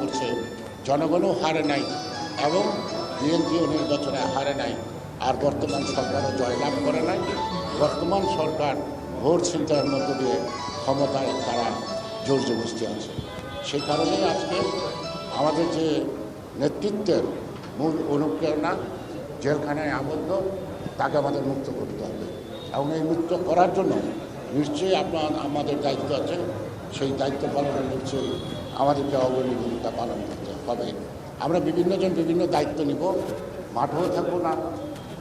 করছে, জনগণও হারে নাই এবং বিএনপিও নির্বাচনে হারে নাই। আর বর্তমান সরকারও জয়লাভ করে নাই। বর্তমান সরকার ভোট চিন্তার মধ্য দিয়ে ক্ষমতায় তারা জোর জবস্তি আছে। সেই কারণেই আজকে আমাদের যে নেতৃত্বের মূল অনুপ্রেরণা, জেলখানায় আবদ্ধ, তাকে আমাদের মুক্ত করতে হবে। এবং এই মুক্ত করার জন্য নিশ্চয়ই আপনার আমাদের দায়িত্ব আছে। সেই দায়িত্ব পালনের নিশ্চয়ই আমাদেরকে অগ্রণী ভূমিকা পালন করতে হবে। আমরা বিভিন্নজন বিভিন্ন দায়িত্ব নিব। মাঠেও থাকব না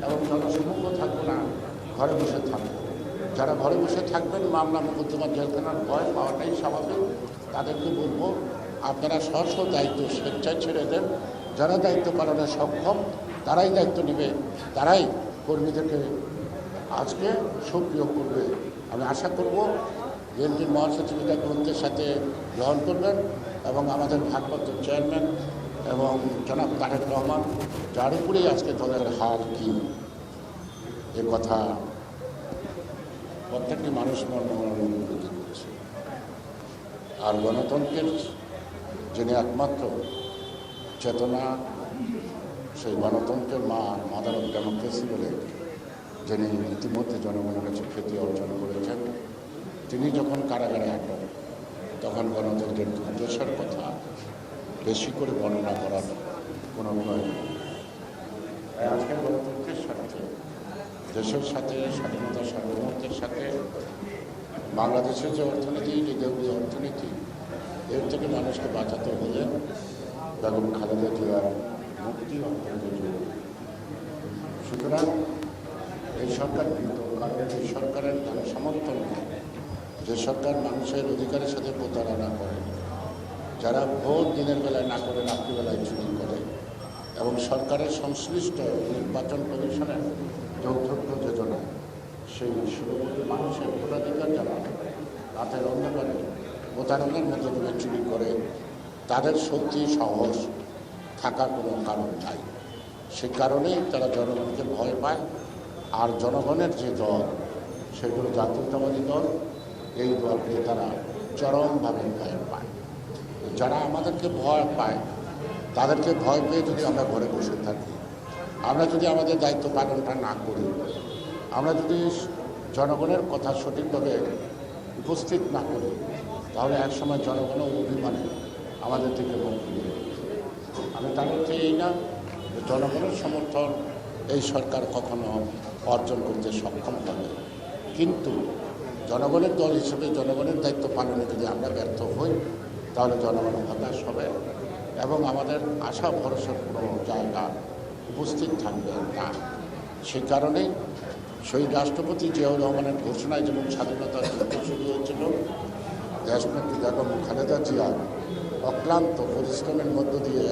এবং জনসম্মুখও থাকব না, ঘরে বসে থাকব। যারা ঘরে বসে থাকবেন, মামলা মোকদ্দমা জেলখানার ভয় পাওয়াটাই স্বাভাবিক। তাদেরকে বলব, আপনারা স্ব দায়িত্ব স্বেচ্ছায় ছেড়ে দেন। যারা দায়িত্ব পালনে সক্ষম, তারাই দায়িত্ব নেবে। তারাই কর্মীদেরকে আজকে সক্রিয় করবে। আমি আশা করব বিএনপির মহাসচিব এটা গ্রন্থের সাথে গ্রহণ করবেন এবং আমাদের ভারপ্রাপ্ত চেয়ারম্যান এবং জনাব তারেক রহমান যার উপরেই আজকে দলের হার কি? এ কথা প্রত্যেকটি মানুষ উপলব্ধি করেছে। আর গণতন্ত্রের যিনি একমাত্র চেতনা, সেই গণতন্ত্রের মা মাদার অফ ডেমোক্রেসি বলে যিনি ইতিমধ্যে জনগণের কাছে খ্যাতি অর্জন করেছেন। তিনি যখন কারাগারে আটক, তখন গণতন্ত্রের দুর্দশার কথা বেশি করে বর্ণনা করার কোনো প্রয়োজন আজকের গণতন্ত্রের স্বার্থে দেশের সাথে, স্বাধীনতা সার্বভৌমত্বের সাথে, বাংলাদেশের যে অর্থনীতি যে অর্থনীতি, এর থেকে মানুষকে বাঁচাতে হলে বেগম খালেদা জিয়ার মুক্তি অত্যন্ত জরুরি। সুতরাং এই সরকার কিন্তু কারণ এই সরকারের সমর্থন নেই। যে সরকার মানুষের অধিকারের সাথে প্রতারণা করে। যারা ভোট দিনের বেলায় না করে, রাত্রিবেলায় চুরি করে। এবং সরকারের সংশ্লিষ্ট নির্বাচন কমিশনের যৌথ প্রযোজনা সেই শুরুমুখী মানুষের ভোটাধিকার যারা রাতের অন্ধকারে প্রতারণার মধ্যে দিয়ে চুরি করে, তাদের শক্তি সহজ থাকার কোনো কারণ নাই। সে কারণেই তারা জনগণকে ভয় পায়, আর জনগণের যে দল, সেগুলো জাতীয়তাবাদী দল এই দলকে তারা চরমভাবে ভয় পায়। যারা আমাদেরকে ভয় পায়, তাদেরকে ভয় পেয়ে যদি আমরা ঘরে বসে থাকি, আমরা যদি আমাদের দায়িত্ব পালনটা না করি, আমরা যদি জনগণের কথা সঠিকভাবে উপস্থিত না করি, তাহলে একসময় জনগণও অভিমানে আমাদের থেকে মুখ ফিরিয়ে আমি তার অর্থে এই না, জনগণের সমর্থন এই সরকার কখনো অর্জন করতে সক্ষম হবে। কিন্তু জনগণের দল হিসেবে জনগণের দায়িত্ব পালনে যদি আমরা ব্যর্থ হই, তাহলে জনগণ হতাশ হবে এবং আমাদের আশা ভরসার কোনো জায়গা উপস্থিত থাকবে না। সেই কারণেই শহীদ রাষ্ট্রপতি জিয়াউর রহমানের ঘোষণায় যেমন স্বাধীনতার যুদ্ধ শুরু হয়েছিল, দেশনেত্রী বেগম খালেদা জিয়া অক্লান্ত পরিশ্রমের মধ্য দিয়ে